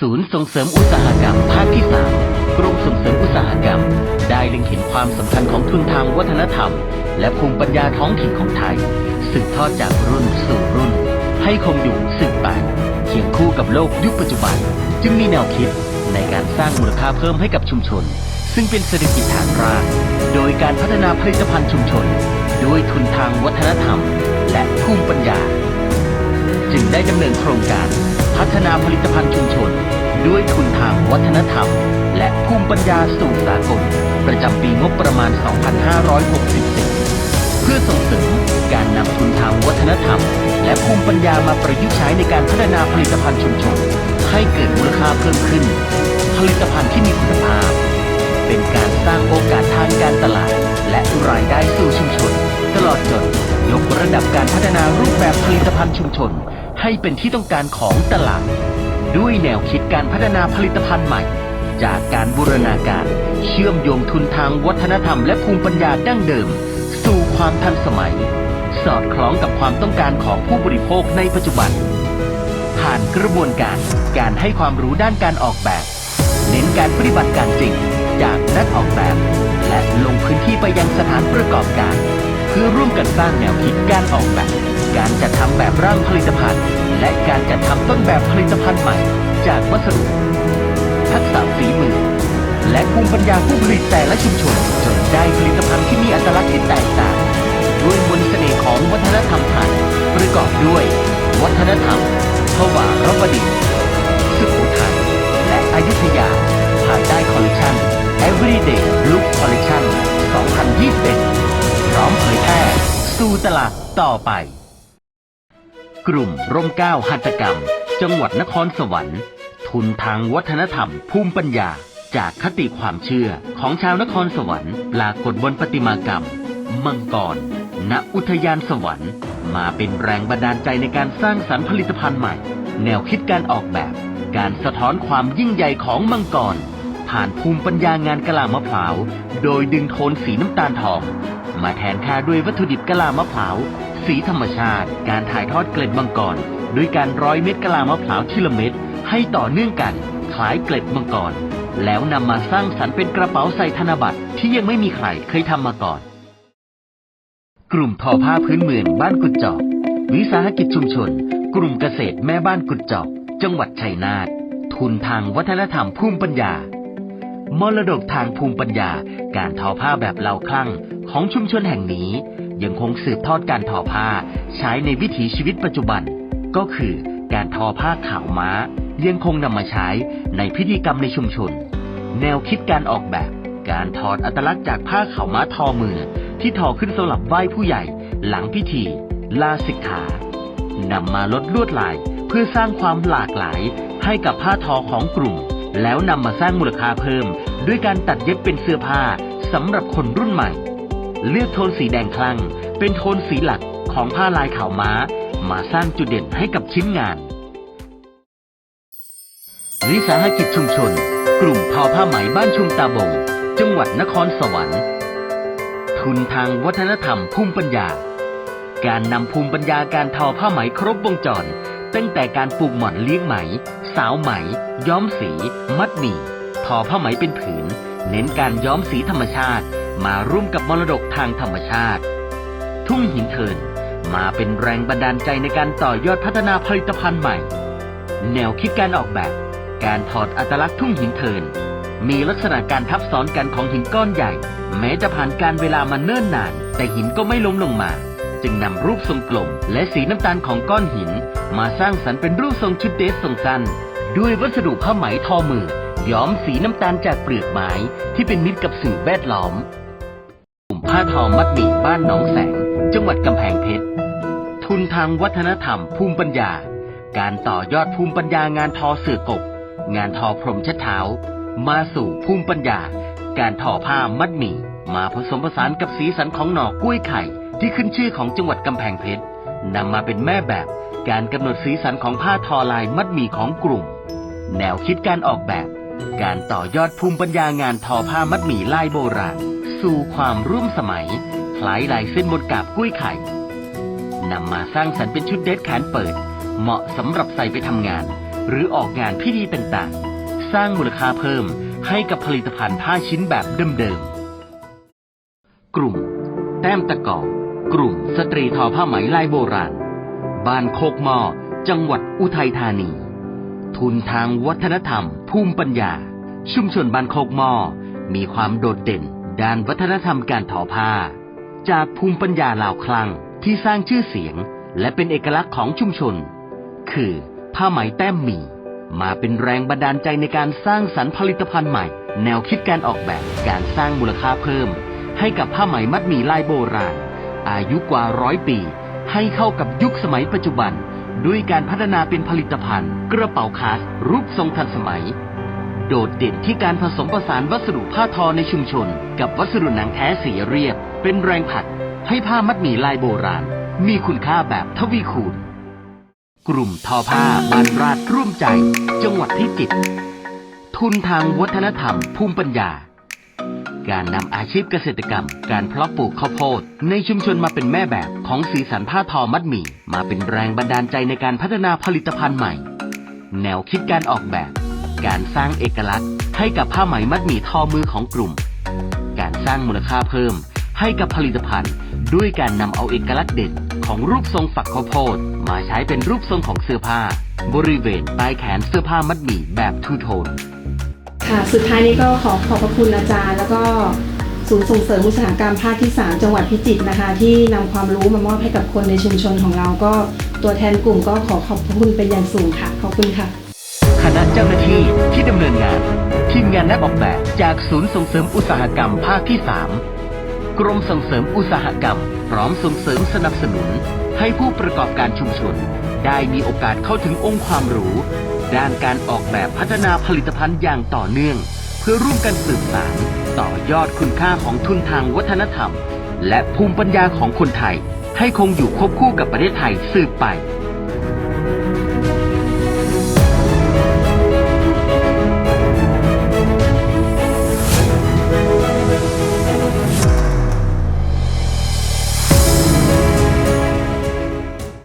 ศูนย์ส่งเสริมอุตสาหกรรมภาคที่ 3 กรมส่งเสริมอุตสาหกรรม ได้เล็งเห็นความสำคัญของทุนทางวัฒนธรรม และภูมิปัญญาท้องถิ่นของไทย สืบทอดจากรุ่นสู่รุ่น ให้คงอยู่สืบไปเคียงคู่กับโลกยุคปัจจุบัน จึงมีแนวคิดในการสร้างมูลค่าเพิ่มให้กับชุมชน ซึ่งเป็นเศรษฐกิจฐานราก โดยการพัฒนาผลิตภัณฑ์ชุมชน ด้วยทุนทางวัฒนธรรม และภูมิปัญญา จึงได้ดำเนินโครงการ พัฒนาผลิตภัณฑ์ชุมชน ด้วยทุนทางวัฒนธรรม และภูมิปัญญาสู่สากล ประจำปีงบประมาณ 2564 เพื่อส่งเสริมการนำทุนทางวัฒนธรรม และภูมิปัญญามาประยุกต์ใช้ในการพัฒนาผลิตภัณฑ์ชุมชน ให้เกิดมูลค่าเพิ่มขึ้น ผลิตภัณฑ์ที่มีคุณภาพ เป็นการสร้างโอกาสทางการตลาด และรายได้สู่ชุมชน ตลอดจนยกระดับการพัฒนารูปแบบผลิตภัณฑ์ชุมชน ให้เป็นที่ต้องการของตลาด ด้วยแนวคิดการพัฒนาผลิตภัณฑ์ใหม่ จากการบูรณาการ เชื่อมโยงทุนทางวัฒนธรรมและภูมิปัญญาดั้งเดิม สู่ความทันสมัย สอดคล้องกับความต้องการของผู้บริโภคในปัจจุบัน ผ่านกระบวนการการให้ความรู้ด้านการออกแบบ เน้นการปฏิบัติการจริง จากนักออกแบบ และลงพื้นที่ไปยังสถานประกอบการ เพื่อร่วมกันสร้างแนวคิดการออกแบบ การจัดทำแบบร่างผลิตภัณฑ์ และการจัดทำต้นแบบผลิตภัณฑ์ใหม่ จากวัสดุ ทักษะฝีมือ และภูมิปัญญาผู้ผลิตแต่ละชุมชน จนได้ผลิตภัณฑ์ที่มีอัตลักษณ์ที่แตกต่าง ด้วยมนต์เสน่ห์ของวัฒนธรรมไทยประกอบด้วย วัฒนธรรมทวารวดีสุโขทัยและอยุธยา ภายใต้คอลเลกชัน Everyday Look Collection 2021พร้อมเผยแพร่สู่ตลาดต่อไป กลุ่มร่มก้าวหัตถกรรม จังหวัดนครสวรรค์ ทุนทางวัฒนธรรม ภูมิปัญญา จากคติความเชื่อของชาวนครสวรรค์ปรากฏบนประติมากรรม มังกร ณอุทยานสวรรค์ มาเป็นแรงบันดาลใจในการสร้างสรรค์ผลิตภัณฑ์ใหม่ แนวคิดการออกแบบ การสะท้อนความยิ่งใหญ่ของมังกร ผ่านภูมิปัญญางานกะลามะพร้าว โดยดึงโทนสีน้ำตาลทอง มาแทนค่าด้วยวัตถุดิบกะลามะพร้าวสีธรรมชาติ การถ่ายทอดเกล็ดมังกรด้วยการร้อยเม็ดกะลามะพร้าวทีละเม็ดให้ต่อเนื่องกันคล้ายเกล็ดมังกรแล้วนำมาสร้างสรรค์เป็นกระเป๋าใส่ธนบัตรที่ยังไม่มีใครเคยทำมาก่อน กลุ่มทอผ้าพื้นเมืองบ้านกุดจอกวิสาหกิจชุมชน กลุ่มเกษตรแม่บ้านกุดจอกจังหวัดชัยนาททุนทางวัฒนธรรมภูมิปัญญามรดกทางภูมิปัญญา การทอผ้าแบบเหล่าคลั่งของชุมชนแห่งนี้ ยังคงสืบทอดการทอผ้าใช้ในวิถีชีวิตปัจจุบัน ก็คือการทอผ้าขาวม้า ยังคงนำมาใช้ในพิธีกรรมในชุมชน แนวคิดการออกแบบ การถอดอัตลักษณ์จากผ้าขาวม้าทอมือ ที่ทอขึ้นสำหรับไหว้ผู้ใหญ่ หลังพิธีลาสิกขานำมาลดลวดลายเพื่อสร้างความหลากหลายให้กับผ้าทอของกลุ่ม แล้วนำมาสร้างมูลค่าเพิ่ม ด้วยการตัดเย็บเป็นเสื้อผ้าสำหรับคนรุ่นใหม่ เลือกโทนสีแดงคลั่ง เป็นโทนสีหลักของผ้าลายขาวม้า มาสร้างจุดเด่นให้กับชิ้นงาน วิสาหกิจชุมชน กลุ่มทอผ้าไหมบ้านชุมตาบง จังหวัดนครสวรรค์ ทุนทางวัฒนธรรมภูมิปัญญา การนำภูมิปัญญาการทอผ้าไหมครบวงจร ตั้งแต่การปลูกหม่อนเลี้ยงไหม สาวไหม ย้อมสี มัดหมี่ทอผ้าไหมเป็นผืน เน้นการย้อมสีธรรมชาติ มาร่วมกับมรดกทางธรรมชาติ ทุ่งหินเทินมาเป็นแรงบันดาลใจในการต่อยอดพัฒนาผลิตภัณฑ์ใหม่ แนวคิดการออกแบบ การถอดอัตลักษณ์ทุ่งหินเทิน มีลักษณะการทับซ้อนกันของหินก้อนใหญ่ แม้จะผ่านการเวลามาเนิ่นนาน แต่หินก็ไม่ล้มลงมา จึงนำรูปทรงกลม และสีน้ำตาลของก้อนหิน มาสร้างสรรค์เป็นรูปทรงชุดเดสทรงสั้น ด้วยวัสดุผ้าไหมทอมือย้อมสีน้ำตาลจากเปลือกไม้ที่เป็นมิตรกับสิ่งแวดล้อม ผ้าทอมัดหมี่บ้านหนองแสง จังหวัดกำแพงเพชร ทุนทางวัฒนธรรมภูมิปัญญา การต่อยอดภูมิปัญญางานทอเสือกบ งานทอพรมเช็ดเท้า มาสู่ภูมิปัญญา การทอผ้ามัดหมี่มาผสมผสานกับสีสันของหน่อกล้วยไข่ ที่ขึ้นชื่อของจังหวัดกำแพงเพชรนำมาเป็นแม่แบบ การกำหนดสีสันของผ้าทอลายมัดหมี่ของกลุ่ม แนวคิดการออกแบบ การต่อยอดภูมิปัญญางานทอผ้ามัดหมี่ลายโบราณ สู่ความร่วมสมัยคล้ายลายเส้นบนกาบกล้วยไข่นำมาสร้างสรรค์เป็นชุดเดรสแขนเปิด เหมาะสำหรับใส่ไปทำงาน หรือออกงานพิธีต่างๆ สร้างมูลค่าเพิ่มให้กับผลิตภัณฑ์ผ้าชิ้นแบบเดิมๆ กลุ่ม แต้มตะกอกลุ่มสตรีทอผ้าไหมลายโบราณ บ้านโคกหมอจังหวัดอุทัยธานี ทุนทางวัฒนธรรม ภูมิปัญญา ชุมชนบ้านโคกหมอมีความโดดเด่น ด้านวัฒนธรรมการทอผ้า จากภูมิปัญญาลาวคลังที่สร้างชื่อเสียง และเป็นเอกลักษณ์ของชุมชน คือผ้าไหมแต้มหมี่มาเป็นแรงบันดาลใจในการสร้างสรรค์ผลิตภัณฑ์ใหม่ แนวคิดการออกแบบการสร้างมูลค่าเพิ่ม ให้กับผ้าไหมมัดหมี่ลายโบราณ อายุกว่าร้อยปี ให้เข้ากับยุคสมัยปัจจุบัน ด้วยการพัฒนาเป็นผลิตภัณฑ์ กระเป๋าคาสรูปทรงทันสมัย โดดเด่นที่การผสมผสานวัสดุผ้าทอในชุมชน กับวัสดุหนังแท้สีเรียบ เป็นแรงผลักให้ผ้ามัดหมี่ลายโบราณ มีคุณค่าแบบทวีคูณ กลุ่มทอผ้าบานราดร่วมใจ จังหวัดพิจิตรทุนทางวัฒนธรรม ภูมิปัญญา การนำอาชีพเกษตรกรรม การเพาะปลูกข้าวโพดในชุมชนมาเป็นแม่แบบของสีสันผ้าทอมัดหมี่มาเป็นแรงบันดาลใจในการพัฒนาผลิตภัณฑ์ใหม่ แนวคิดการออกแบบ การสร้างเอกลักษณ์ให้กับผ้าไหมมัดหมี่ทอมือของกลุ่ม การสร้างมูลค่าเพิ่มให้กับผลิตภัณฑ์ ด้วยการนำเอาเอกลักษณ์เด่นของรูปทรงฝักข้าวโพดมาใช้เป็นรูปทรงของเสื้อผ้า บริเวณใต้แขนเสื้อผ้ามัดหมี่แบบทูโทน ค่ะสุดท้ายนี้ก็ขอขอบพระคุณอาจารย์ แล้วก็ศูนย์ส่งเสริมอุตสาหกรรมภาคที่ 3 จังหวัดพิจิตรนะคะ ที่นำความรู้มามอบให้กับคนในชุมชนของเราก็ตัวแทนกลุ่มก็ขอขอบพระคุณเป็นอย่างสูงค่ะ ขอบคุณค่ะ คณะเจ้าหน้าที่ที่ดำเนินงาน ทีมงานนักออกแบบจากศูนย์ส่งเสริมอุตสาหกรรมภาคที่ 3 กรมส่งเสริมอุตสาหกรรม พร้อมส่งเสริมสนับสนุน ให้ผู้ประกอบการชุมชน ได้มีโอกาสเข้าถึงองค์ความรู้ ด้านการออกแบบพัฒนาผลิตภัณฑ์อย่างต่อเนื่อง เพื่อร่วมกันสืบสานต่อยอดคุณค่าของทุนทางวัฒนธรรม และภูมิปัญญาของคนไทย ให้คงอยู่ควบคู่กับประเทศไทยสืบไป